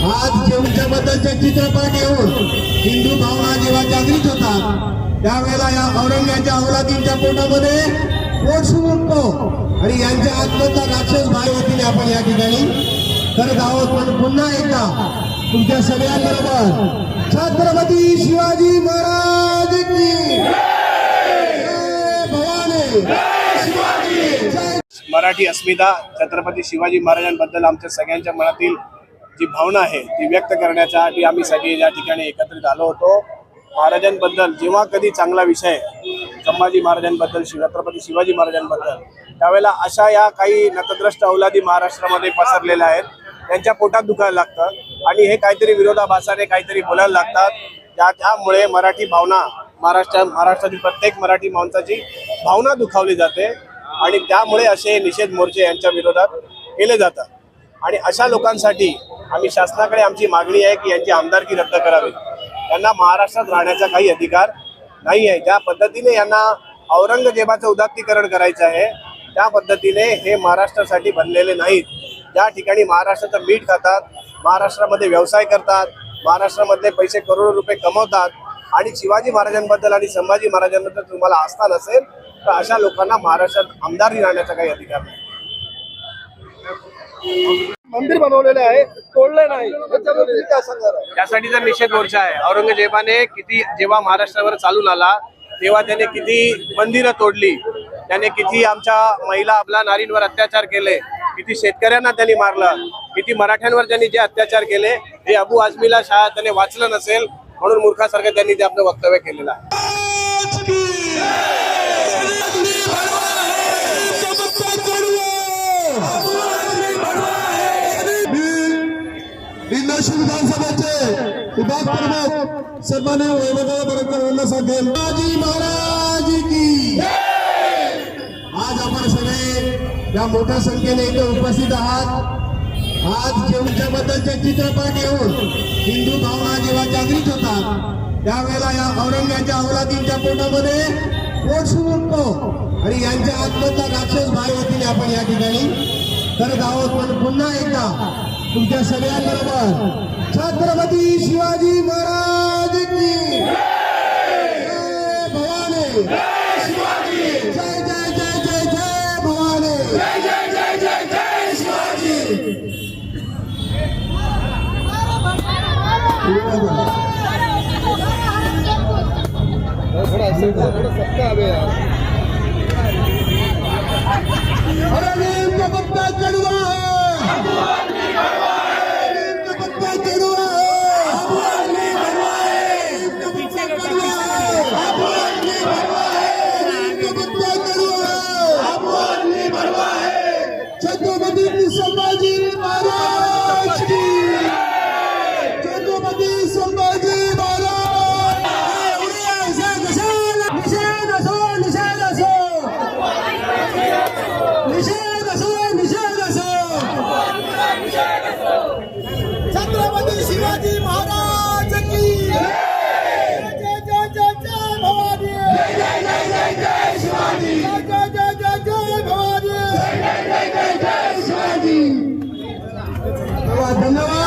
आज जेवच्या बद्दलचे चित्रपट येऊन हिंदू भावना जेव्हा जागृत होतात त्यावेळेला या औरंग्याच्या औलादींच्या पोटामध्ये पोट सुमुकतो आणि यांच्या आत्महत्या राक्षस भाई होतील आपण या ठिकाणी करत आहोत. पण पुन्हा एकदा तुमच्या सगळ्यांबरोबर छत्रपती शिवाजी महाराज मराठी अस्मिता छत्रपती शिवाजी महाराजांबद्दल आमच्या सगळ्यांच्या मनातील जी भावना आहे ती व्यक्त करण्यासाठी आम्ही सगळे या ठिकाणी एकत्रित आलो होतो. महाराजांबद्दल जेव्हा कधी चांगला विषय संभाजी महाराजांबद्दल शिव छत्रपती शिवाजी महाराजांबद्दल त्यावेळेला अशा या काही नतद्रष्ट अवलादी महाराष्ट्रामध्ये पसरलेल्या आहेत. त्यांच्या पोटात दुखायला लागतं आणि हे काहीतरी विरोधाभासाने काहीतरी बोलायला लागतात. त्या त्यामुळे मराठी भावना महाराष्ट्र महाराष्ट्रातील प्रत्येक मराठी माणसाची भावना दुखावली जाते आणि त्यामुळे असे निषेध मोर्चे यांच्या विरोधात केले जातात. आणि अशा लोकांसाठी आम्ही शासनाकडे आमची मागणी आहे की यांची आमदारकी रद्द करावी. त्यांना महाराष्ट्रात राहण्याचा काही अधिकार नाही आहे. ज्या पद्धतीने यांना औरंगजेबाचं उदात्तीकरण करायचं आहे त्या पद्धतीने हे महाराष्ट्रासाठी बनलेले नाहीत. ज्या ठिकाणी महाराष्ट्राचं मीठ खातात महाराष्ट्रामध्ये व्यवसाय करतात महाराष्ट्रामधले पैसे करोडो रुपये कमवतात आणि शिवाजी महाराजांबद्दल आणि संभाजी महाराजांबद्दल तुम्हाला आस्था नसेल तर अशा लोकांना महाराष्ट्रात आमदारही राहण्याचा काही अधिकार नाही. मंदिर बनवलेलं आहे तोडलं नाही. त्यासाठी आहे? निषेध मोर्चा आहे. औरंगजेबाने किती जेव्हा महाराष्ट्रावर चालून आला तेव्हा त्याने किती मंदिरं तोडली. त्याने किती आमच्या महिला आपल्या नारींवर अत्याचार केले. किती शेतकऱ्यांना त्यांनी मारलं. किती मराठ्यांवर त्यांनी जे अत्याचार केले हे अबू आझमीला शाळा त्याने वाचलं नसेल म्हणून मूर्खासारखं त्यांनी ते आपलं वक्तव्य केलेलं आहे. इंदाशी विधानसभेचे विभाग प्रमुख सन्मान्य वैभवराव बरोबर यांना सांगेल महाराज की आज आपण सगळे या मोठ्या संख्येने इथे उपस्थित आहात. आज जेवच्या बद्दलचे चित्रपट येऊन हिंदू भावना जेव्हा जागृत होतात त्यावेळेला या औरंगाच्या अवलादींच्या पोटामध्ये पोट सुटतो आणि यांच्या आत्महत्या राक्षस भाई होतील आपण या ठिकाणी करत आहोत. पण पुन्हा एकदा तुमच्या सगळ्यांबरोबर छत्रपती शिवाजी महाराज की भवानी. जय जय जय जय जय भवानी. सबका अरे निषेध असो निषेध असो छत्रपती शिवाजी महाराज की जय! जय धन्यवाद।